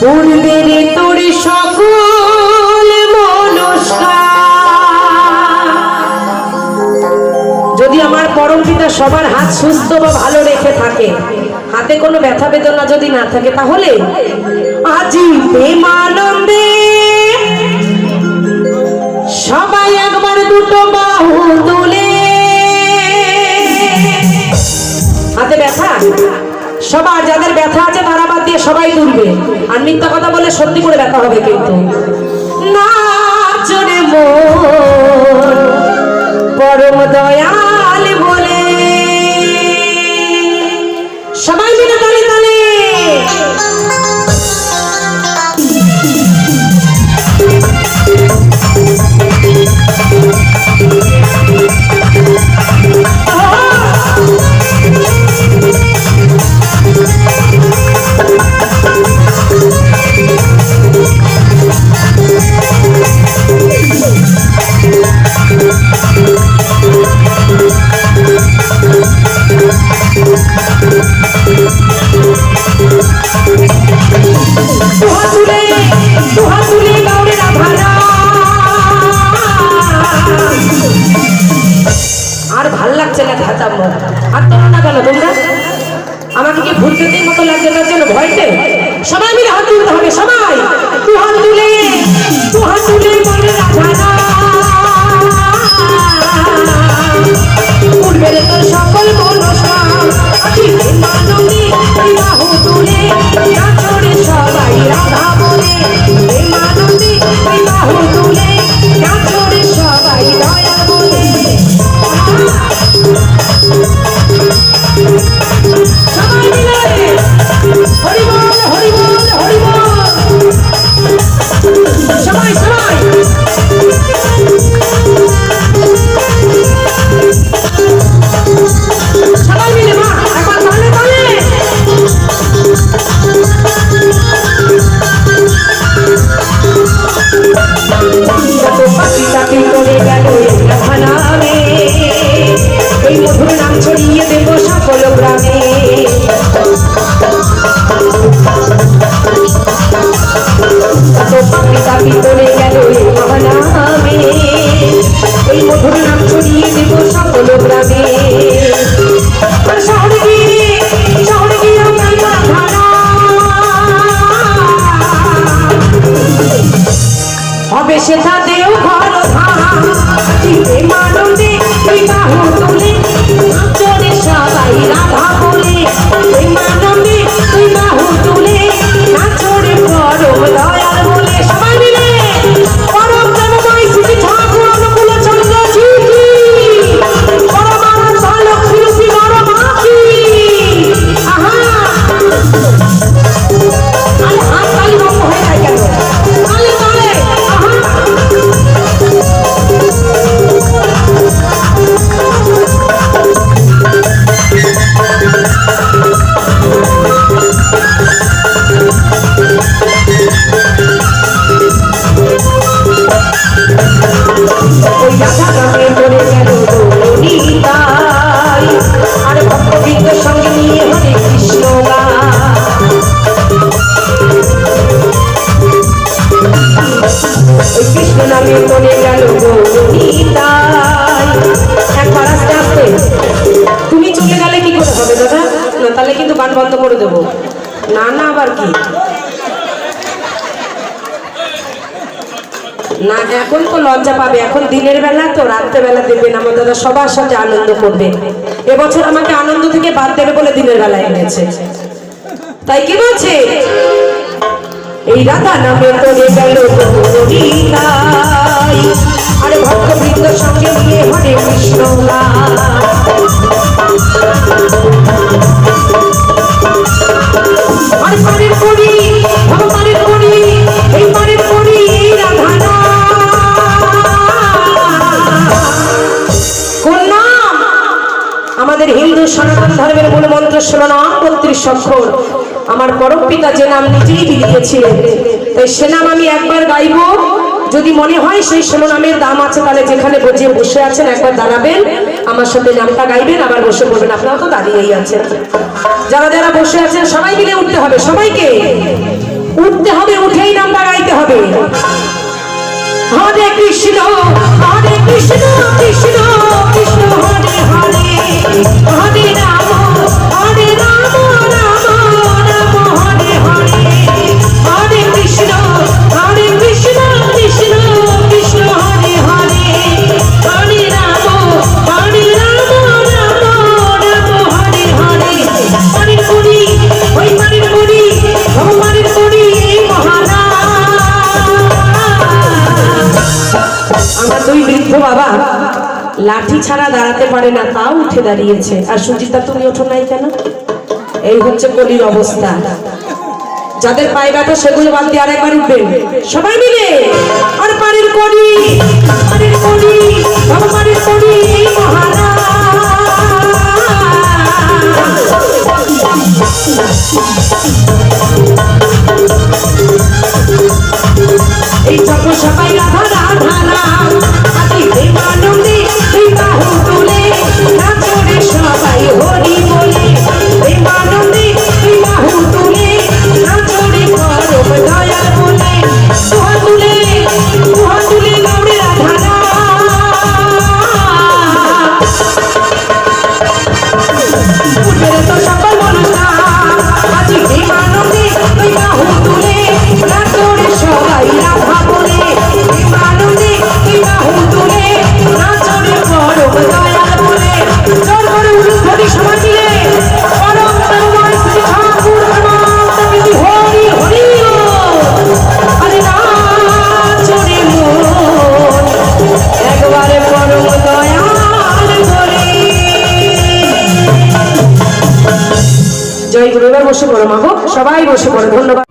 পূর্বের তোর সকল যদি আমার পরম পিতা সবার হাত সুস্থ বা ভালো রেখে থাকে, হাতে কোনো ব্যথা বেদনা যদি না থাকে, তাহলে আজি প্রেমানন্দে সবাই একবার দুটো বাহু তুলে। হাতে ব্যথা সবার যাদের ব্যথা আছে দিয়ে সবাই তুলবে আর মিথ্যা কথা বলে সত্যি করে ব্যথা হবে কিন্তু। নাচরে মোর পরম দয়াল না আর তোমরা না কেন তোমরা? আমাকে কি ভুল যেতেই মতো লাগছে? তার জন্য ভয়তে? সবাই মিলে হাত তুলতে হবে, সবাই। তুহান তুলে তুহান তুলে বলে রাধারা সবাই রাধা বলে। মানন্দে না, এখন তো লজ্জা পাবে। এখন দিনের বেলা তো, রাত্রে বেলা দেবেন আমার দাদা সবার সাথে আনন্দ করবে। এবছর আমাকে আনন্দ থেকে বাদ দেবে বলে দিনের বেলা এনেছে। তাই কি বলছে? এই রাধা নামে তাই আরে ভক্তবৃন্দ সঙ্গে নিয়ে হরে কৃষ্ণ গুরু সনাতন ধর্মের মূল মন্ত্র ষোলো নাম বত্রিশ অক্ষর। আমার পরম পিতা যে নাম নিজেই দিয়েছিলেন। তাই সে নাম আমি একবার গাইব। যদি মনে হয় সেই ষোলো দাম আছে, তাহলে যেখানে বজিয়ে বসে আছেন একবার দাঁড়াবেন। আমার সাথে নামটা গাইবেন, আবার বসে বলবেন, আপনারা তো দাঁড়িয়েই আছেন। যারা যারা বসে আছেন, সবাই মিলে উঠতে হবে, সবাইকে। উঠতে হবে, উঠেই নামটা গাইতে হবে। হরে কৃষ্ণ হরে কৃষ্ণ কৃষ্ণ কৃষ্ণ, হরে মহাদিনা পারে না তা উঠে দাঁড়িয়েছে। আর সুচিতা, তুমি ওঠো নাই কেন? এই হচ্ছে কলির অবস্থা। যাদের পায়ে ব্যথা, সেগুলো বাদ দিয়ে আরেকবার উঠবেন। সবাই মিলে, আর পানির কলি পানির কলি ভগবানের কলি মহারাজ। বসে পড়ো মা হোক সবাই বসে পড়ো ধন্যবাদ।